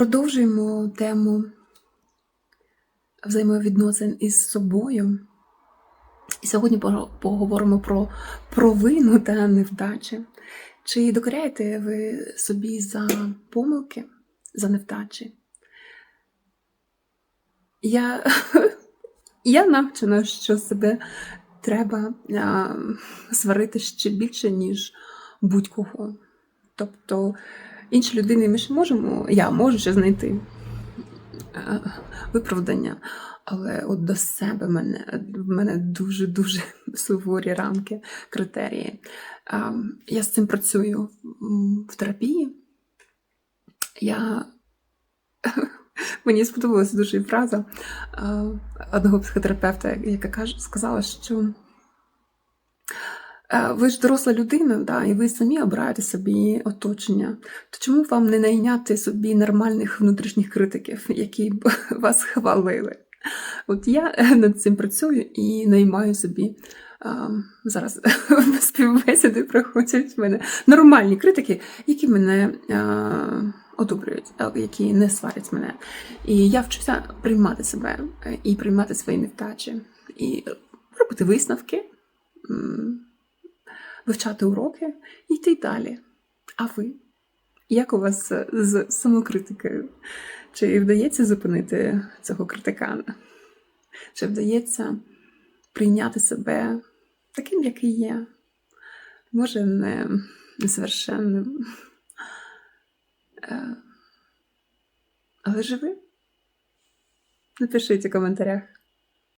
Продовжуємо тему взаємовідносин із собою. І сьогодні поговоримо про провину та невдачі. Чи докоряєте ви собі за помилки, за невдачі? Я, я навчена, що себе треба а, сварити ще більше, ніж будь-кого. Тобто інші людини ми ж можемо, я можу ще знайти е, виправдання, але от до себе мене, в мене дуже-дуже суворі рамки, критерії. Я з цим працюю в терапії. Я... Мені сподобалася дуже фраза одного психотерапевта, яка сказала, що Е, Ви ж доросла людина, да, і ви самі обираєте собі оточення. То чому вам не найняти собі нормальних внутрішніх критиків, які б вас хвалили? От я е, над цим працюю і наймаю собі. а, Зараз співбесіди проходять в мене нормальні критики, які мене а, одобрюють, які не сварять мене. І я вчуся приймати себе е, і приймати свої невдачі, і робити висновки. Вивчати уроки і йти далі. А ви? Як у вас з самокритикою? Чи вдається зупинити цього критикана? Чи вдається прийняти себе таким, який є? Може, не несовершенним, Е, але живим? Напишіть у коментарях.